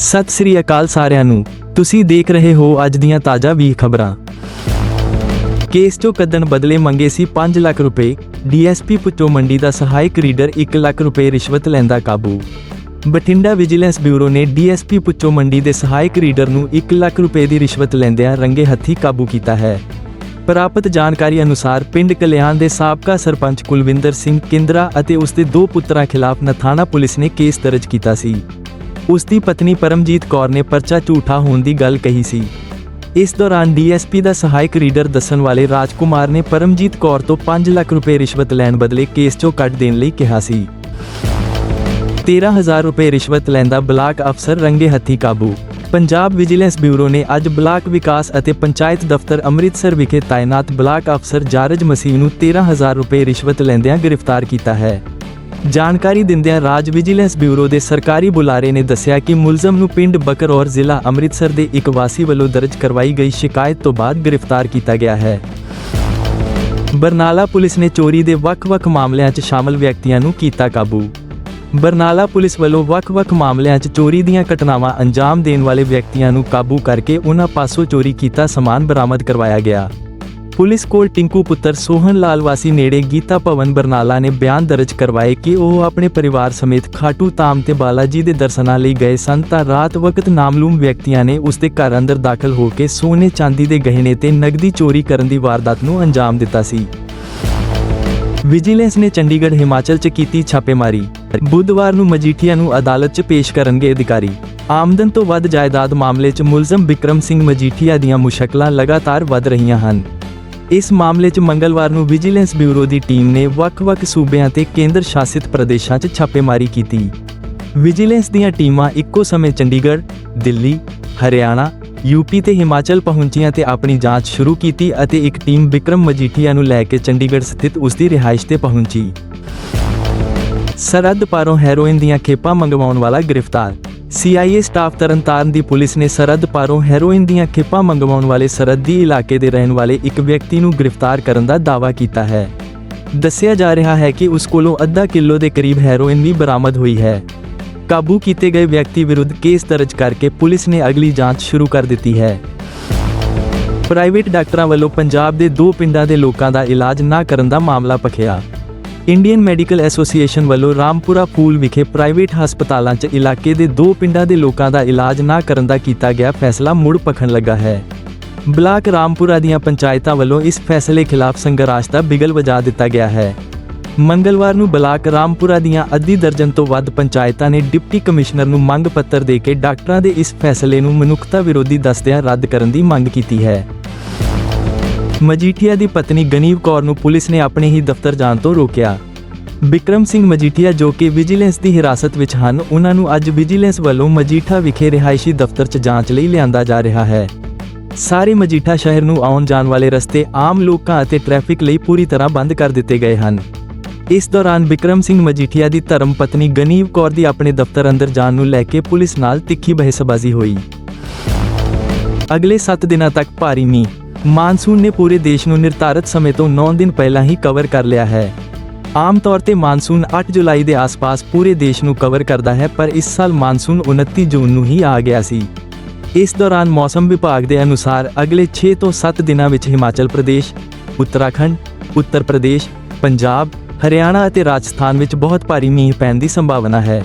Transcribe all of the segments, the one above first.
ਸਤਿ ਸ੍ਰੀ ਅਕਾਲ ਸਾਰਿਆਂ ਨੂੰ। ਤੁਸੀਂ ਦੇਖ ਰਹੇ ਹੋ ਅੱਜ ਦੀਆਂ ਤਾਜ਼ਾ ਵੀ ਖਬਰਾਂ। ਕੇਸ ਚੋਂ ਕੱਢਣ ਬਦਲੇ ਮੰਗੇ ਸੀ 5 ਲੱਖ ਰੁਪਏ। ਡੀਐਸਪੀ ਪੁੱਟੋ ਮੰਡੀ ਦਾ ਸਹਾਇਕ ਰੀਡਰ 1 ਲੱਖ ਰੁਪਏ ਰਿਸ਼ਵਤ ਲੈਂਦਾ ਕਾਬੂ। ਬਠਿੰਡਾ ਵਿਜੀਲੈਂਸ ਬਿਊਰੋ ਨੇ ਡੀਐਸਪੀ ਪੁੱਟੋ ਮੰਡੀ ਦੇ ਸਹਾਇਕ ਰੀਡਰ ਨੂੰ 1 ਲੱਖ ਰੁਪਏ ਦੀ ਰਿਸ਼ਵਤ ਲੈਂਦਿਆਂ ਰੰਗੇ ਹੱਥੀ ਕਾਬੂ ਕੀਤਾ ਹੈ। ਪ੍ਰਾਪਤ ਜਾਣਕਾਰੀ ਅਨੁਸਾਰ ਪਿੰਡ ਕਲਿਆਣ ਦੇ ਸਾਬਕਾ ਸਰਪੰਚ ਕੁਲਵਿੰਦਰ ਸਿੰਘ ਕਿੰਦਰਾ ਅਤੇ ਉਸ ਦੇ ਦੋ ਪੁੱਤਰਾਂ ਖਿਲਾਫ ਨਥਾਣਾ ਪੁਲਿਸ ਨੇ ਕੇਸ ਦਰਜ ਕੀਤਾ ਸੀ। ਉਸ ਦੀ ਪਤਨੀ ਪਰਮਜੀਤ ਕੌਰ ਨੇ ਪਰਚਾ ਝੂਠਾ ਹੋਣ ਦੀ ਗੱਲ ਕਹੀ ਸੀ। ਇਸ ਦੌਰਾਨ ਡੀਐਸਪੀ ਦਾ ਸਹਾਇਕ ਰੀਡਰ ਦੱਸਣ ਵਾਲੇ ਰਾਜਕੁਮਾਰ ਨੇ ਪਰਮਜੀਤ ਕੌਰ ਤੋਂ 5 ਲੱਖ ਰੁਪਏ ਰਿਸ਼ਵਤ ਲੈਣ ਬਦਲੇ ਕੇਸ ਚੋਂ ਕੱਢ ਦੇਣ ਲਈ ਕਿਹਾ ਸੀ। 13000 ਰੁਪਏ ਰਿਸ਼ਵਤ ਲੈਂਦਾ ਬਲਾਕ ਅਫਸਰ ਰੰਗੇ ਹੱਥੀ ਕਾਬੂ। ਪੰਜਾਬ ਵਿਜੀਲੈਂਸ ਬਿਊਰੋ ਨੇ ਅੱਜ ਬਲਾਕ ਵਿਕਾਸ ਅਤੇ ਪੰਚਾਇਤ ਦਫ਼ਤਰ ਅੰਮ੍ਰਿਤਸਰ ਵਿਖੇ ਤਾਇਨਾਤ ਬਲਾਕ ਅਫਸਰ ਜਾਰਜ ਮਸੀਹ ਨੂੰ 13000 ਰੁਪਏ ਰਿਸ਼ਵਤ ਲੈਂਦਿਆਂ ਗ੍ਰਿਫਤਾਰ ਕੀਤਾ ਹੈ। ਜਾਣਕਾਰੀ ਦਿੰਦਿਆਂ ਰਾਜ ਵਿਜੀਲੈਂਸ ਬਿਊਰੋ ਦੇ ਸਰਕਾਰੀ ਬੁਲਾਰੇ ਨੇ ਦੱਸਿਆ ਕਿ ਮੁਲਜ਼ਮ ਨੂੰ ਪਿੰਡ ਬਕਰੌਰ ਜ਼ਿਲ੍ਹਾ ਅੰਮ੍ਰਿਤਸਰ ਦੇ ਇੱਕ ਵਾਸੀ ਵੱਲੋਂ ਦਰਜ ਕਰਵਾਈ ਗਈ ਸ਼ਿਕਾਇਤ ਤੋਂ ਬਾਅਦ ਗ੍ਰਿਫਤਾਰ ਕੀਤਾ ਗਿਆ ਹੈ। ਬਰਨਾਲਾ ਪੁਲਿਸ ਨੇ ਚੋਰੀ ਦੇ ਵੱਖ-ਵੱਖ ਮਾਮਲਿਆਂ 'ਚ ਸ਼ਾਮਲ ਵਿਅਕਤੀਆਂ ਨੂੰ ਕੀਤਾ ਕਾਬੂ। ਬਰਨਾਲਾ ਪੁਲਿਸ ਵੱਲੋਂ ਵੱਖ-ਵੱਖ ਮਾਮਲਿਆਂ 'ਚ ਚੋਰੀ ਦੀਆਂ ਘਟਨਾਵਾਂ ਅੰਜਾਮ ਦੇਣ ਵਾਲੇ ਵਿਅਕਤੀਆਂ ਨੂੰ ਕਾਬੂ ਕਰਕੇ ਉਹਨਾਂ ਪਾਸੋਂ ਚੋਰੀ ਕੀਤਾ ਸਮਾਨ ਬਰਾਮਦ ਕਰਵਾਇਆ ਗਿਆ। ਪੁਲਿਸ ਕੋਲ ਟਿੰਕੂ ਪੁੱਤਰ ਸੋਹਨ ਲਾਲ ਵਾਸੀ ਨੇੜੇ ਗੀਤਾ ਭਵਨ ਬਰਨਾਲਾ ਨੇ ਬਿਆਨ ਦਰਜ ਕਰਵਾਏ ਕਿ ਉਹ ਆਪਣੇ ਪਰਿਵਾਰ ਸਮੇਤ ਖਾਟੂ ਤਾਮ ਤੇ ਬਾਲਾਜੀ ਦੇ ਦਰਸ਼ਨਾਂ ਲਈ ਗਏ ਸਨ ਤਾਂ ਰਾਤ ਵਕਤ ਨਾਮਲੂਮ ਵਿਅਕਤੀਆਂ ਨੇ ਉਸ ਦੇ ਘਰ ਅੰਦਰ ਦਾਖਲ ਹੋ ਕੇ ਸੋਨੇ ਚਾਂਦੀ ਦੇ ਗਹਿਣੇ ਤੇ ਨਗਦੀ ਚੋਰੀ ਕਰਨ ਦੀ ਵਾਰਦਾਤ ਨੂੰ ਅੰਜਾਮ ਦਿੱਤਾ ਸੀ। ਵਿਜੀਲੈਂਸ ਨੇ ਚੰਡੀਗੜ੍ਹ, ਹਿਮਾਚਲ 'ਚ ਕੀਤੀ ਛਾਪੇਮਾਰੀ। ਬੁੱਧਵਾਰ ਨੂੰ ਮਜੀਠੀਆ ਨੂੰ ਅਦਾਲਤ 'ਚ ਪੇਸ਼ ਕਰਨਗੇ ਅਧਿਕਾਰੀ। ਆਮਦਨ ਤੋਂ ਵੱਧ ਜਾਇਦਾਦ ਮਾਮਲੇ 'ਚ ਮੁਲਜ਼ਮ ਵਿਕਰਮ ਸਿੰਘ ਮਜੀਠੀਆ ਦੀਆਂ ਮੁਸ਼ਕਲਾਂ ਲਗਾਤਾਰ ਵੱਧ ਰਹੀਆਂ ਹਨ। ਇਸ ਮਾਮਲੇ 'ਚ ਮੰਗਲਵਾਰ ਨੂੰ ਵਿਜੀਲੈਂਸ ਬਿਊਰੋ ਦੀ ਟੀਮ ਨੇ ਵੱਖ-ਵੱਖ ਸੂਬਿਆਂ ਤੇ ਕੇਂਦਰ ਸ਼ਾਸਿਤ ਪ੍ਰਦੇਸ਼ਾਂ 'ਚ ਛਾਪੇਮਾਰੀ ਕੀਤੀ। ਵਿਜੀਲੈਂਸ ਦੀਆਂ ਟੀਮਾਂ ਇੱਕੋ ਸਮੇਂ ਚੰਡੀਗੜ੍ਹ, ਦਿੱਲੀ, ਹਰਿਆਣਾ, ਯੂਪੀ ਤੇ ਹਿਮਾਚਲ ਪਹੁੰਚੀਆਂ ਤੇ ਆਪਣੀ ਜਾਂਚ ਸ਼ੁਰੂ ਕੀਤੀ ਅਤੇ ਇੱਕ ਟੀਮ ਵਿਕਰਮ ਮਜੀਠੀਆ ਨੂੰ ਲੈ ਕੇ ਚੰਡੀਗੜ੍ਹ ਸਥਿਤ ਉਸ ਦੀ ਰਿਹਾਇਸ਼ ਤੇ ਪਹੁੰਚੀ। ਸਰਹੱਦ ਪਾਰੋਂ ਹੈਰੋਇਨ ਦੀਆਂ ਖੇਪਾਂ ਮੰਗਵਾਉਣ ਵਾਲਾ ਗ੍ਰਿਫਤਾਰ ਸੀਆਈਏ ਸਟਾਫ ਤਰਨਤਾਰਨ ਦੀ ਪੁਲਿਸ ਨੇ ਸਰਹੱਦ ਪਾਰੋਂ ਹੈਰੋਇਨ ਦੀਆਂ ਖੇਪਾਂ ਮੰਗਵਾਉਣ ਵਾਲੇ ਸਰਹੱਦੀ ਇਲਾਕੇ ਦੇ ਰਹਿਣ ਵਾਲੇ ਇੱਕ ਵਿਅਕਤੀ ਨੂੰ ਗ੍ਰਿਫਤਾਰ ਕਰਨ ਦਾ ਦਾਅਵਾ ਕੀਤਾ ਹੈ। ਦੱਸਿਆ ਜਾ ਰਿਹਾ ਹੈ ਕਿ ਉਸ ਕੋਲੋਂ ਅੱਧਾ ਕਿਲੋ ਦੇ ਕਰੀਬ ਹੈਰੋਇਨ ਵੀ ਬਰਾਮਦ ਹੋਈ ਹੈ। ਕਾਬੂ ਕੀਤੇ ਗਏ ਵਿਅਕਤੀ ਵਿਰੁੱਧ ਕੇਸ ਦਰਜ ਕਰਕੇ ਪੁਲਿਸ ਨੇ ਅਗਲੀ ਜਾਂਚ ਸ਼ੁਰੂ ਕਰ ਦਿੱਤੀ ਹੈ। ਪ੍ਰਾਈਵੇਟ ਡਾਕਟਰਾਂ ਵੱਲੋਂ ਪੰਜਾਬ ਦੇ ਦੋ ਪਿੰਡਾਂ ਦੇ ਲੋਕਾਂ ਦਾ ਇਲਾਜ ਨਾ ਕਰਨ ਦਾ ਮਾਮਲਾ ਪਖਿਆ ਇੰਡੀਅਨ ਮੈਡੀਕਲ ਐਸੋਸੀਏਸ਼ਨ ਵੱਲੋਂ ਰਾਮਪੁਰਾ ਪੂਲ ਵਿਖੇ ਪ੍ਰਾਈਵੇਟ ਹਸਪਤਾਲਾਂ 'ਚ ਇਲਾਕੇ ਦੇ ਦੋ ਪਿੰਡਾਂ ਦੇ ਲੋਕਾਂ ਦਾ ਇਲਾਜ ਨਾ ਕਰਨ ਦਾ ਕੀਤਾ ਗਿਆ ਫੈਸਲਾ ਮੁੜ ਪਖਣ ਲੱਗਾ ਹੈ। ਬਲਾਕ ਰਾਮਪੁਰਾ ਦੀਆਂ ਪੰਚਾਇਤਾਂ ਵੱਲੋਂ ਇਸ ਫੈਸਲੇ ਖਿਲਾਫ ਸੰਘਰਸ਼ ਦਾ ਬਿਗਲ ਵਜਾ ਦਿੱਤਾ ਗਿਆ ਹੈ। ਮੰਗਲਵਾਰ ਨੂੰ ਬਲਾਕ ਰਾਮਪੁਰਾ ਦੀਆਂ ਅੱਧੀ ਦਰਜਨ ਤੋਂ ਵੱਧ ਪੰਚਾਇਤਾਂ ਨੇ ਡਿਪਟੀ ਕਮਿਸ਼ਨਰ ਨੂੰ ਮੰਗ ਪੱਤਰ ਦੇ ਕੇ ਡਾਕਟਰਾਂ ਦੇ ਇਸ ਫੈਸਲੇ ਨੂੰ ਮਨੁੱਖਤਾ ਵਿਰੋਧੀ ਦੱਸਦਿਆਂ ਰੱਦ ਕਰਨ ਦੀ ਮੰਗ ਕੀਤੀ ਹੈ। ਮਜੀਠੀਆ ਦੀ ਪਤਨੀ ਗਨੀਵ ਕੌਰ ਨੂੰ ਪੁਲਿਸ ਨੇ ਆਪਣੇ ਹੀ ਦਫ਼ਤਰ ਜਾਣ ਤੋਂ ਰੋਕਿਆ। ਬਿਕਰਮ ਸਿੰਘ ਮਜੀਠੀਆ ਜੋ ਕਿ ਵਿਜੀਲੈਂਸ ਦੀ ਹਿਰਾਸਤ ਵਿੱਚ ਹਨ, ਉਹਨਾਂ ਨੂੰ ਅੱਜ ਵਿਜੀਲੈਂਸ ਵੱਲੋਂ ਮਜੀਠਾ ਵਿਖੇ ਰਿਹਾਇਸ਼ੀ ਦਫ਼ਤਰ 'ਚ ਜਾਂਚ ਲਈ ਲਿਆਂਦਾ ਜਾ ਰਿਹਾ ਹੈ। ਸਾਰੇ ਮਜੀਠਾ ਸ਼ਹਿਰ ਨੂੰ ਆਉਣ ਜਾਣ ਵਾਲੇ ਰਸਤੇ ਆਮ ਲੋਕਾਂ ਅਤੇ ਟ੍ਰੈਫਿਕ ਲਈ ਪੂਰੀ ਤਰ੍ਹਾਂ ਬੰਦ ਕਰ ਦਿੱਤੇ ਗਏ ਹਨ। ਇਸ ਦੌਰਾਨ ਬਿਕਰਮ ਸਿੰਘ ਮਜੀਠੀਆ ਦੀ ਧਰਮ ਪਤਨੀ ਗਨੀਵ ਕੌਰ ਦੀ ਆਪਣੇ ਦਫ਼ਤਰ ਅੰਦਰ ਜਾਣ ਨੂੰ ਲੈ ਕੇ ਪੁਲਿਸ ਨਾਲ ਤਿੱਖੀ ਬਹਿਸਬਾਜ਼ੀ ਹੋਈ। ਅਗਲੇ 7 ਦਿਨਾਂ ਤੱਕ ਭਾਰੀ ਮੀਂਹ। ਮਾਨਸੂਨ ਨੇ ਪੂਰੇ ਦੇਸ਼ ਨੂੰ ਨਿਰਧਾਰਤ ਸਮੇਂ ਤੋਂ 9 ਦਿਨ ਪਹਿਲਾਂ ਹੀ ਕਵਰ ਕਰ ਲਿਆ ਹੈ ਆਮ ਤੌਰ ਤੇ ਮਾਨਸੂਨ 8 ਜੁਲਾਈ ਦੇ ਆਸ-ਪਾਸ ਪੂਰੇ ਦੇਸ਼ ਨੂੰ ਕਵਰ ਕਰਦਾ ਹੈ ਪਰ ਇਸ ਸਾਲ ਮਾਨਸੂਨ 29 ਜੂਨ ਨੂੰ ਹੀ ਆ ਗਿਆ ਸੀ ਇਸ ਦੌਰਾਨ ਮੌਸਮ ਵਿਭਾਗ ਦੇ ਅਨੁਸਾਰ ਅਗਲੇ 6 ਤੋਂ 7 ਦਿਨਾਂ ਵਿੱਚ ਹਿਮਾਚਲ ਪ੍ਰਦੇਸ਼, ਉੱਤਰਾਖੰਡ, ਉੱਤਰ ਪ੍ਰਦੇਸ਼, ਪੰਜਾਬ, ਹਰਿਆਣਾ ਅਤੇ ਰਾਜਸਥਾਨ ਵਿੱਚ ਬਹੁਤ ਭਾਰੀ ਮੀਂਹ ਪੈਣ ਦੀ ਸੰਭਾਵਨਾ ਹੈ।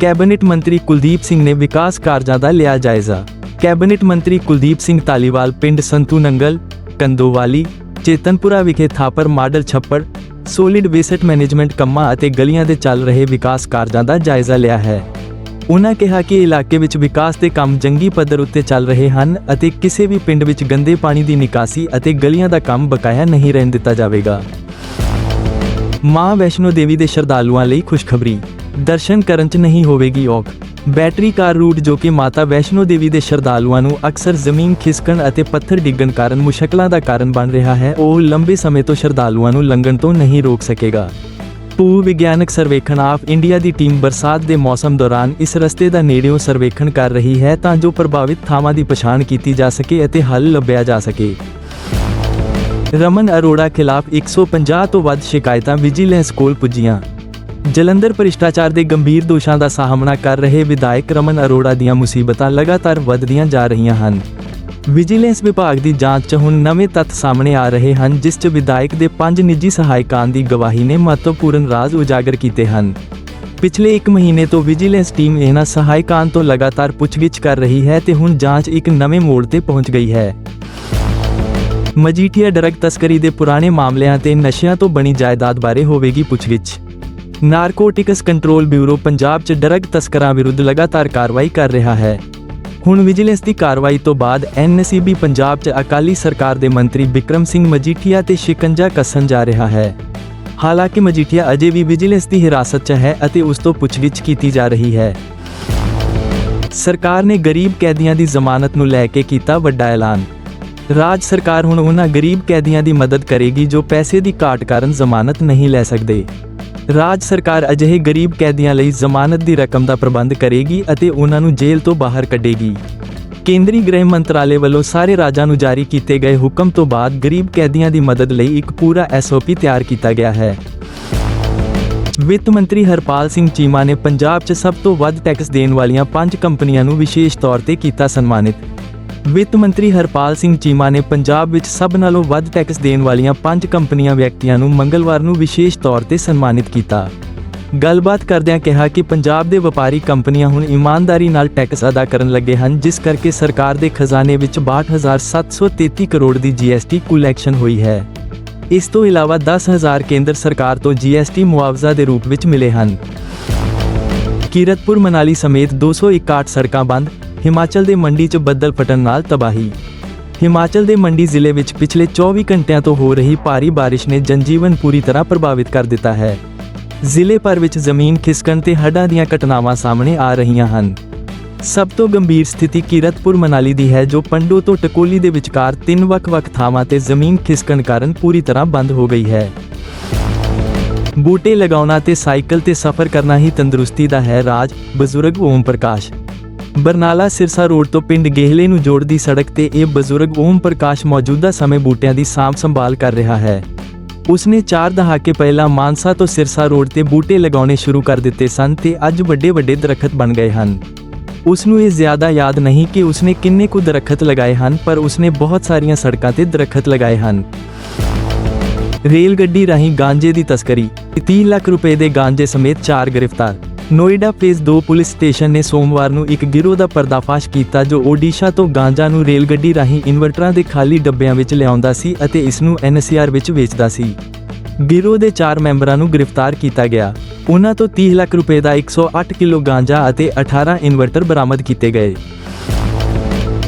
ਕੈਬਨਿਟ ਮੰਤਰੀ ਕੁਲਦੀਪ ਸਿੰਘ ਨੇ ਵਿਕਾਸ ਕਾਰਜਾਂ ਦਾ ਲਿਆ ਜਾਇਜ਼ਾ। ਕੈਬਨਿਟ ਮੰਤਰੀ ਕੁਲਦੀਪ ਸਿੰਘ ਧਾਲੀਵਾਲ ਪਿੰਡ ਸੰਤੂ ਨੰਗਲ, ਕੰਦੋਵਾਲੀ, ਚੇਤਨਪੁਰਾ ਵਿਖੇ ਥਾਪਰ ਮਾਡਲ ਛੱਪੜ, ਸੋਲਿਡ ਵੇਸਟ ਮੈਨੇਜਮੈਂਟ ਕੰਮਾਂ ਅਤੇ ਗਲੀਆਂ ਦੇ ਚੱਲ ਰਹੇ ਵਿਕਾਸ ਕਾਰਜਾਂ ਦਾ ਜਾਇਜ਼ਾ ਲਿਆ ਹੈ। ਉਨ੍ਹਾਂ ਕਿਹਾ ਕਿ ਇਲਾਕੇ ਵਿੱਚ ਵਿਕਾਸ ਦੇ ਕੰਮ ਜੰਗੀ ਪੱਧਰ ਉੱਤੇ ਚੱਲ ਰਹੇ ਹਨ ਅਤੇ ਕਿਸੇ ਵੀ ਪਿੰਡ ਵਿੱਚ ਗੰਦੇ ਪਾਣੀ ਦੀ ਨਿਕਾਸੀ ਅਤੇ ਗਲੀਆਂ ਦਾ ਕੰਮ ਬਕਾਇਆ ਨਹੀਂ ਰਹਿਣ ਦਿੱਤਾ ਜਾਵੇਗਾ। ਮਾਂ ਵੈਸ਼ਨੋ ਦੇਵੀ ਦੇ ਸ਼ਰਧਾਲੂਆਂ ਲਈ ਖੁਸ਼ਖਬਰੀ ਦਰਸ਼ਨ ਕਰਨ 'ਚ ਨਹੀਂ ਹੋਵੇਗੀ ਔਖ ਬੈਟਰੀ ਕਾਰ ਰੂਟ ਜੋ ਕਿ ਮਾਤਾ ਵੈਸ਼ਨੋ ਦੇਵੀ ਦੇ ਸ਼ਰਧਾਲੂਆਂ ਨੂੰ ਅਕਸਰ ਜ਼ਮੀਨ ਖਿਸਕਣ ਅਤੇ ਪੱਥਰ ਡਿੱਗਣ ਕਾਰਨ ਮੁਸ਼ਕਲਾਂ ਦਾ ਕਾਰਨ ਬਣ ਰਿਹਾ ਹੈ, ਉਹ ਲੰਬੇ ਸਮੇਂ ਤੋਂ ਸ਼ਰਧਾਲੂਆਂ ਨੂੰ ਲੰਘਣ ਤੋਂ ਨਹੀਂ ਰੋਕ ਸਕੇਗਾ। ਭੂ ਵਿਗਿਆਨਕ ਸਰਵੇਖਣ ਆਫ ਇੰਡੀਆ ਦੀ ਟੀਮ ਬਰਸਾਤ ਦੇ ਮੌਸਮ ਦੌਰਾਨ ਇਸ ਰਸਤੇ ਦਾ ਨੇੜਿਓਂ ਸਰਵੇਖਣ ਕਰ ਰਹੀ ਹੈ ਤਾਂ ਜੋ ਪ੍ਰਭਾਵਿਤ ਥਾਵਾਂ ਦੀ ਪਛਾਣ ਕੀਤੀ ਜਾ ਸਕੇ ਅਤੇ ਹੱਲ ਲੱਭਿਆ ਜਾ ਸਕੇ। ਰਮਨ ਅਰੋੜਾ ਖਿਲਾਫ 150 ਤੋਂ ਵੱਧ ਸ਼ਿਕਾਇਤਾਂ ਵਿਜੀਲੈਂਸ ਕੋਲ ਪੁੱਜੀਆਂ। ਜਲੰਧਰ ਭ੍ਰਿਸ਼ਟਾਚਾਰ ਦੇ ਗੰਭੀਰ ਦੋਸ਼ਾਂ ਦਾ ਸਾਹਮਣਾ ਕਰ ਰਹੇ ਵਿਧਾਇਕ ਰਮਨ ਅਰੋੜਾ ਦੀਆਂ ਮੁਸੀਬਤਾਂ ਲਗਾਤਾਰ ਵੱਧਦੀਆਂ ਜਾ ਰਹੀਆਂ ਹਨ। ਵਿਜੀਲੈਂਸ ਵਿਭਾਗ ਦੀ ਜਾਂਚ 'ਚ ਹੁਣ ਨਵੇਂ ਤੱਥ ਸਾਹਮਣੇ ਆ ਰਹੇ ਹਨ, ਜਿਸ 'ਚ ਵਿਧਾਇਕ ਦੇ ਪੰਜ ਨਿੱਜੀ ਸਹਾਇਕਾਂ ਦੀ ਗਵਾਹੀ ਨੇ ਮਹੱਤਵਪੂਰਨ ਰਾਜ਼ ਉਜਾਗਰ ਕੀਤੇ ਹਨ। ਪਿਛਲੇ 1 ਮਹੀਨੇ ਤੋਂ ਵਿਜੀਲੈਂਸ ਟੀਮ ਇਹਨਾਂ ਸਹਾਇਕਾਂ ਤੋਂ ਲਗਾਤਾਰ ਪੁੱਛਗਿੱਛ ਕਰ ਰਹੀ ਹੈ ਤੇ ਹੁਣ ਜਾਂਚ ਇੱਕ ਨਵੇਂ ਮੋੜ ਤੇ ਪਹੁੰਚ ਗਈ ਹੈ। ਮਜੀਠੀਆ ਡਰੱਗ ਤਸਕਰੀ ਦੇ ਪੁਰਾਣੇ ਮਾਮਲਿਆਂ ਤੇ ਨਸ਼ਿਆਂ ਤੋਂ ਬਣੀ ਜਾਇਦਾਦ ਬਾਰੇ ਹੋਵੇਗੀ ਪੁੱਛਗਿੱਛ। ਨਾਰਕੋਟਿਕਸ ਕੰਟਰੋਲ ਬਿਊਰੋ ਪੰਜਾਬ 'ਚ ਡਰੱਗ ਤਸਕਰਾਂ ਵਿਰੁੱਧ ਲਗਾਤਾਰ ਕਾਰਵਾਈ ਕਰ ਰਿਹਾ ਹੈ। ਹੁਣ ਵਿਜੀਲੈਂਸ ਦੀ ਕਾਰਵਾਈ ਤੋਂ ਬਾਅਦ ਐਨਸੀਬੀ ਪੰਜਾਬ 'ਚ ਅਕਾਲੀ ਸਰਕਾਰ ਦੇ ਮੰਤਰੀ ਬਿਕਰਮ ਸਿੰਘ ਮਜੀਠੀਆ ਤੇ ਸ਼ਿਕੰਜਾ ਕੱਸਣ ਜਾ ਰਿਹਾ ਹੈ। ਹਾਲਾਂਕਿ ਮਜੀਠੀਆ ਅਜੇ ਵੀ ਵਿਜੀਲੈਂਸ ਦੀ ਹਿਰਾਸਤ 'ਚ ਹੈ ਅਤੇ ਉਸ ਤੋਂ ਪੁੱਛਗਿੱਛ ਕੀਤੀ ਜਾ ਰਹੀ ਹੈ। ਸਰਕਾਰ ਨੇ ਗਰੀਬ ਕੈਦੀਆਂ ਦੀ ਜ਼ਮਾਨਤ ਨੂੰ ਲੈ ਕੇ ਕੀਤਾ ਵੱਡਾ ਐਲਾਨ। ਰਾਜ ਸਰਕਾਰ ਹੁਣ ਉਹਨਾਂ ਗਰੀਬ ਕੈਦੀਆਂ ਦੀ ਮਦਦ ਕਰੇਗੀ ਜੋ ਪੈਸੇ ਦੀ ਘਾਟ ਕਾਰਨ ਜ਼ਮਾਨਤ ਨਹੀਂ ਲੈ ਸਕਦੇ। ਰਾਜ ਸਰਕਾਰ ਅਜਿਹੇ ਗਰੀਬ ਕੈਦੀਆਂ ਲਈ ਜ਼ਮਾਨਤ ਦੀ ਰਕਮ ਦਾ ਪ੍ਰਬੰਧ ਕਰੇਗੀ ਅਤੇ ਉਹਨਾਂ ਨੂੰ ਜੇਲ੍ਹ ਤੋਂ ਬਾਹਰ ਕੱਢੇਗੀ। ਕੇਂਦਰੀ ਗ੍ਰਹਿ ਮੰਤਰਾਲੇ ਵੱਲੋਂ ਸਾਰੇ ਰਾਜਾਂ ਨੂੰ ਜਾਰੀ ਕੀਤੇ ਗਏ ਹੁਕਮ ਤੋਂ ਬਾਅਦ ਗਰੀਬ ਕੈਦੀਆਂ ਦੀ ਮਦਦ ਲਈ ਇੱਕ ਪੂਰਾ ਐਸਓਪੀ ਤਿਆਰ ਕੀਤਾ ਗਿਆ ਹੈ। ਵਿੱਤ ਮੰਤਰੀ ਹਰਪਾਲ ਸਿੰਘ ਚੀਮਾ ਨੇ ਪੰਜਾਬ 'ਚ ਸਭ ਤੋਂ ਵੱਧ ਟੈਕਸ ਦੇਣ ਵਾਲੀਆਂ ਪੰਜ ਕੰਪਨੀਆਂ ਨੂੰ ਵਿਸ਼ੇਸ਼ ਤੌਰ ਤੇ ਕੀਤਾ ਸਨਮਾਨਿਤ। ਵਿੱਤ ਮੰਤਰੀ ਹਰਪਾਲ ਸਿੰਘ ਚੀਮਾ ਨੇ ਪੰਜਾਬ ਵਿੱਚ ਸਭ ਨਾਲੋਂ ਵੱਧ ਟੈਕਸ ਦੇਣ ਵਾਲੀਆਂ ਪੰਜ ਕੰਪਨੀਆਂ ਵਿਅਕਤੀਆਂ ਨੂੰ ਮੰਗਲਵਾਰ ਨੂੰ ਵਿਸ਼ੇਸ਼ ਤੌਰ ਤੇ ਸਨਮਾਨਿਤ ਕੀਤਾ। ਗੱਲਬਾਤ ਕਰਦਿਆਂ ਕਿਹਾ ਕਿ ਪੰਜਾਬ ਦੇ ਵਪਾਰੀ ਕੰਪਨੀਆਂ ਹੁਣ ਇਮਾਨਦਾਰੀ ਨਾਲ ਟੈਕਸ ਅਦਾ ਕਰਨ ਲੱਗੇ ਹਨ, ਜਿਸ ਕਰਕੇ ਸਰਕਾਰ ਦੇ ਖਜ਼ਾਨੇ ਵਿੱਚ 62733 ਕਰੋੜ ਦੀ ਜੀਐਸਟੀ ਕੁਲੈਕਸ਼ਨ ਹੋਈ ਹੈ। ਇਸ ਤੋਂ ਇਲਾਵਾ 10000 ਕੇਂਦਰ ਸਰਕਾਰ ਤੋਂ ਜੀਐਸਟੀ ਮੁਆਵਜ਼ਾ ਦੇ ਰੂਪ ਵਿੱਚ ਮਿਲੇ ਹਨ। ਕੀਰਤਪੁਰ ਮਨਾਲੀ ਸਮੇਤ 261 ਸੜਕਾਂ ਬੰਦ ਹਿਮਾਚਲ ਦੇ ਮੰਡੀ 'ਚ ਬੱਦਲ ਫਟਣ ਨਾਲ ਤਬਾਹੀ। ਹਿਮਾਚਲ ਦੇ ਮੰਡੀ ਜ਼ਿਲ੍ਹੇ ਵਿੱਚ ਪਿਛਲੇ 24 ਘੰਟਿਆਂ ਤੋਂ ਹੋ ਰਹੀ ਭਾਰੀ ਬਾਰਿਸ਼ ਨੇ ਜਨਜੀਵਨ ਪੂਰੀ ਤਰ੍ਹਾਂ ਪ੍ਰਭਾਵਿਤ ਕਰ ਦਿੱਤਾ ਹੈ। ਜ਼ਿਲ੍ਹੇ ਭਰ ਵਿੱਚ ਜ਼ਮੀਨ ਖਿਸਕਣ ਤੇ ਹੜ੍ਹਾਂ ਦੀਆਂ ਘਟਨਾਵਾਂ ਸਾਹਮਣੇ ਆ ਰਹੀਆਂ ਹਨ। ਸਭ ਤੋਂ ਗੰਭੀਰ ਸਥਿਤੀ ਕੀਰਤਪੁਰ ਮਨਾਲੀ ਦੀ ਹੈ, ਜੋ ਪੰਡੋ ਤੋਂ ਟਕੋਲੀ ਦੇ ਵਿਚਕਾਰ ਤਿੰਨ ਵੱਖ-ਵੱਖ ਥਾਵਾਂ ਤੇ ਜ਼ਮੀਨ ਖਿਸਕਣ ਕਾਰਨ ਪੂਰੀ ਤਰ੍ਹਾਂ ਬੰਦ ਹੋ ਗਈ ਹੈ। ਬੂਟੇ ਲਗਾਉਣਾ ਤੇ ਸਾਈਕਲ ਤੇ ਸਫ਼ਰ ਕਰਨਾ ਹੀ ਤੰਦਰੁਸਤੀ ਦਾ ਹੈ, ਰਾਜ ਬਜ਼ੁਰਗ ਓਮ ਪ੍ਰਕਾਸ਼। ਬਰਨਾਲਾ ਸਿਰਸਾ ਰੋਡ ਤੋਂ ਪਿੰਡ ਗੇਹਲੇ ਨੂੰ ਜੋੜਦੀ ਸੜਕ ਤੇ ਇਹ ਬਜ਼ੁਰਗ ਓਮ ਪ੍ਰਕਾਸ਼ ਮੌਜੂਦਾ ਸਮੇਂ ਬੂਟਿਆਂ ਦੀ ਸਾਂਭ ਸੰਭਾਲ ਕਰ ਰਿਹਾ ਹੈ। ਉਸਨੇ 4 ਦਹਾਕੇ ਪਹਿਲਾਂ ਮਾਨਸਾ ਤੋਂ ਸਿਰਸਾ ਰੋਡ ਤੇ ਬੂਟੇ ਲਗਾਉਣੇ ਸ਼ੁਰੂ ਕਰ ਦਿੱਤੇ ਸਨ ਤੇ ਅੱਜ ਵੱਡੇ ਵੱਡੇ ਦਰਖਤ ਬਣ ਗਏ ਹਨ। ਉਸ ਨੂੰ ਇਹ ਜ਼ਿਆਦਾ ਯਾਦ ਨਹੀਂ ਕਿ ਉਸਨੇ ਕਿੰਨੇ ਕੁ ਦਰਖਤ ਲਗਾਏ ਹਨ, ਪਰ ਉਸਨੇ ਬਹੁਤ ਸਾਰੀਆਂ ਸੜਕਾਂ ਤੇ ਦਰਖਤ ਲਗਾਏ ਹਨ। ਰੇਲ ਗੱਡੀ ਰਾਹੀਂ ਗਾਂਜੇ ਦੀ ਤਸਕਰੀ 30 ਲੱਖ ਰੁਪਏ ਦੇ ਗਾਂਜੇ ਸਮੇਤ 4 ਗ੍ਰਿਫਤਾਰ। ਨੋਇਡਾ ਫੇਜ਼ 2 ਪੁਲਿਸ ਸਟੇਸ਼ਨ ਨੇ ਸੋਮਵਾਰ ਨੂੰ ਇੱਕ ਗਿਰੋਹ ਦਾ ਪਰਦਾਫਾਸ਼ ਕੀਤਾ ਜੋ ਓਡੀਸ਼ਾ ਤੋਂ ਗਾਂਜਾ ਨੂੰ ਰੇਲ ਗੱਡੀ ਰਾਹੀਂ ਇਨਵਰਟਰਾਂ ਦੇ ਖਾਲੀ ਡੱਬਿਆਂ ਵਿੱਚ ਲਿਆਉਂਦਾ ਸੀ ਅਤੇ ਇਸ ਨੂੰ ਐਨਸੀਆਰ ਵਿੱਚ ਵੇਚਦਾ ਸੀ। ਗਿਰੋਹ ਦੇ 4 ਮੈਂਬਰਾਂ ਨੂੰ ਗ੍ਰਿਫਤਾਰ ਕੀਤਾ ਗਿਆ। ਉਹਨਾਂ ਤੋਂ 30 ਲੱਖ ਰੁਪਏ ਦਾ 108 ਕਿਲੋ ਗਾਂਜਾ ਅਤੇ 18 ਇਨਵਰਟਰ ਬਰਾਮਦ ਕੀਤੇ ਗਏ।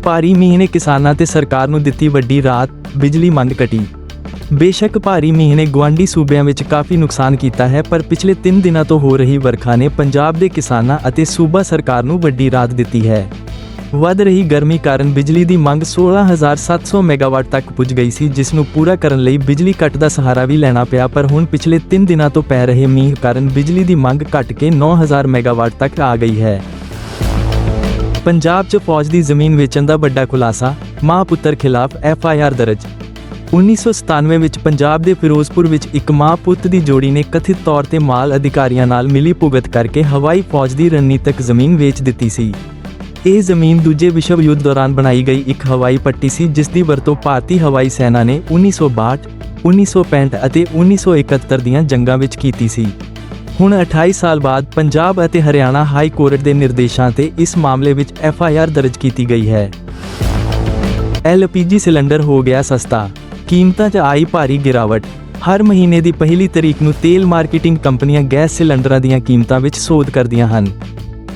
ਭਾਰੀ ਮੀਂਹ ਨੇ ਕਿਸਾਨਾਂ ਤੇ ਸਰਕਾਰ ਨੂੰ ਦਿੱਤੀ ਵੱਡੀ ਰਾਤ ਬਿਜਲੀ ਮੰਦ ਘਟੀ ਬੇਸ਼ੱਕ ਭਾਰੀ ਮੀਂਹ ਨੇ ਗਵਾਂਡੀ ਸੂਬਿਆਂ ਵਿੱਚ ਕਾਫੀ ਨੁਕਸਾਨ ਕੀਤਾ ਹੈ, ਪਰ ਪਿਛਲੇ 3 ਦਿਨਾਂ ਤੋਂ ਹੋ ਰਹੀ ਵਰਖਾ ਨੇ ਪੰਜਾਬ ਦੇ ਕਿਸਾਨਾਂ ਅਤੇ ਸੂਬਾ ਸਰਕਾਰ ਨੂੰ ਵੱਡੀ ਰਾਹਤ ਦਿੱਤੀ ਹੈ। ਵੱਧ ਰਹੀ ਗਰਮੀ ਕਾਰਨ ਬਿਜਲੀ ਦੀ ਮੰਗ 16700 ਮੈਗਾਵਾਟ ਤੱਕ ਪੁੱਜ ਗਈ ਸੀ, ਜਿਸ ਨੂੰ ਪੂਰਾ ਕਰਨ ਲਈ ਬਿਜਲੀ ਕੱਟ ਦਾ ਸਹਾਰਾ ਵੀ ਲੈਣਾ ਪਿਆ, ਪਰ ਹੁਣ ਪਿਛਲੇ 3 ਦਿਨਾਂ ਤੋਂ ਪੈ ਰਹੇ ਮੀਂਹ ਕਾਰਨ ਬਿਜਲੀ ਦੀ ਮੰਗ ਘਟ ਕੇ 9000 ਮੈਗਾਵਾਟ ਤੱਕ ਆ ਗਈ ਹੈ। ਪੰਜਾਬ 'ਚ ਫੌਜ ਦੀ ਜ਼ਮੀਨ ਵੇਚਣ ਦਾ ਵੱਡਾ ਖੁਲਾਸਾ, ਮਾਂ ਪੁੱਤਰ ਖਿਲਾਫ ਐਫ ਆਈ ਆਰ ਦਰਜ 1997 ਵਿੱਚ ਪੰਜਾਬ ਦੇ ਫਿਰੋਜ਼ਪੁਰ ਵਿੱਚ ਇੱਕ ਮਾਂ ਪੁੱਤ ਦੀ ਜੋੜੀ ਨੇ ਕਥਿਤ ਤੌਰ ਤੇ ਮਾਲ ਅਧਿਕਾਰੀਆਂ ਨਾਲ ਮਿਲੀ ਭੁਗਤ ਕਰਕੇ ਹਵਾਈ ਫੌਜ ਦੀ ਰਣਨੀਤਕ ਜ਼ਮੀਨ ਵੇਚ ਦਿੱਤੀ ਸੀ। ਇਹ ਜ਼ਮੀਨ ਦੂਜੇ ਵਿਸ਼ਵ ਯੁੱਧ ਦੌਰਾਨ ਬਣਾਈ ਗਈ ਇੱਕ ਹਵਾਈ ਪੱਟੀ ਸੀ ਜਿਸ ਦੀ ਵਰਤੋਂ ਭਾਰਤੀ ਹਵਾਈ ਸੈਨਾ ਨੇ 1962, 1965 ਅਤੇ 1971 ਦੀਆਂ ਜੰਗਾਂ ਵਿੱਚ ਕੀਤੀ ਸੀ। ਹੁਣ 28 ਸਾਲ ਬਾਅਦ ਪੰਜਾਬ ਅਤੇ ਹਰਿਆਣਾ ਹਾਈ ਕੋਰਟ ਦੇ ਨਿਰਦੇਸ਼ਾਂ ਤੇ ਇਸ ਮਾਮਲੇ ਵਿੱਚ ਐਫ ਆਈ ਆਰ ਦਰਜ ਕੀਤੀ ਗਈ ਹੈ। ਐਲਪੀਜੀ ਸਿਲੰਡਰ ਹੋ ਗਿਆ ਸਸਤਾ। ਕੀਮਤਾਂ 'ਚ ਆਈ ਭਾਰੀ ਗਿਰਾਵਟ। ਹਰ ਮਹੀਨੇ ਦੀ ਪਹਿਲੀ ਤਰੀਕ ਨੂੰ ਤੇਲ ਮਾਰਕੀਟਿੰਗ ਕੰਪਨੀਆਂ ਗੈਸ ਸਿਲੰਡਰਾਂ ਦੀਆਂ ਕੀਮਤਾਂ ਵਿੱਚ ਸੋਧ ਕਰਦੀਆਂ ਹਨ।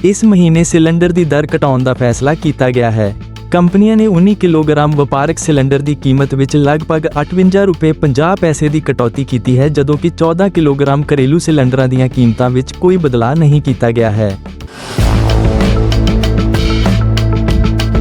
ਇਸ ਮਹੀਨੇ ਸਿਲੰਡਰ ਦੀ ਦਰ ਘਟਾਉਣ ਦਾ ਫੈਸਲਾ ਕੀਤਾ ਗਿਆ ਹੈ। ਕੰਪਨੀਆਂ ਨੇ 19 ਕਿਲੋਗ੍ਰਾਮ ਵਪਾਰਕ ਸਿਲੰਡਰ ਦੀ ਕੀਮਤ ਵਿੱਚ ਲਗਭਗ 58 ਰੁਪਏ 50 ਪੈਸੇ ਦੀ ਕਟੌਤੀ ਕੀਤੀ ਹੈ, ਜਦੋਂ ਕਿ 14 ਕਿਲੋਗ੍ਰਾਮ ਘਰੇਲੂ ਸਿਲੰਡਰਾਂ ਦੀਆਂ ਕੀਮਤਾਂ ਵਿੱਚ ਕੋਈ ਬਦਲਾਅ ਨਹੀਂ ਕੀਤਾ ਗਿਆ ਹੈ।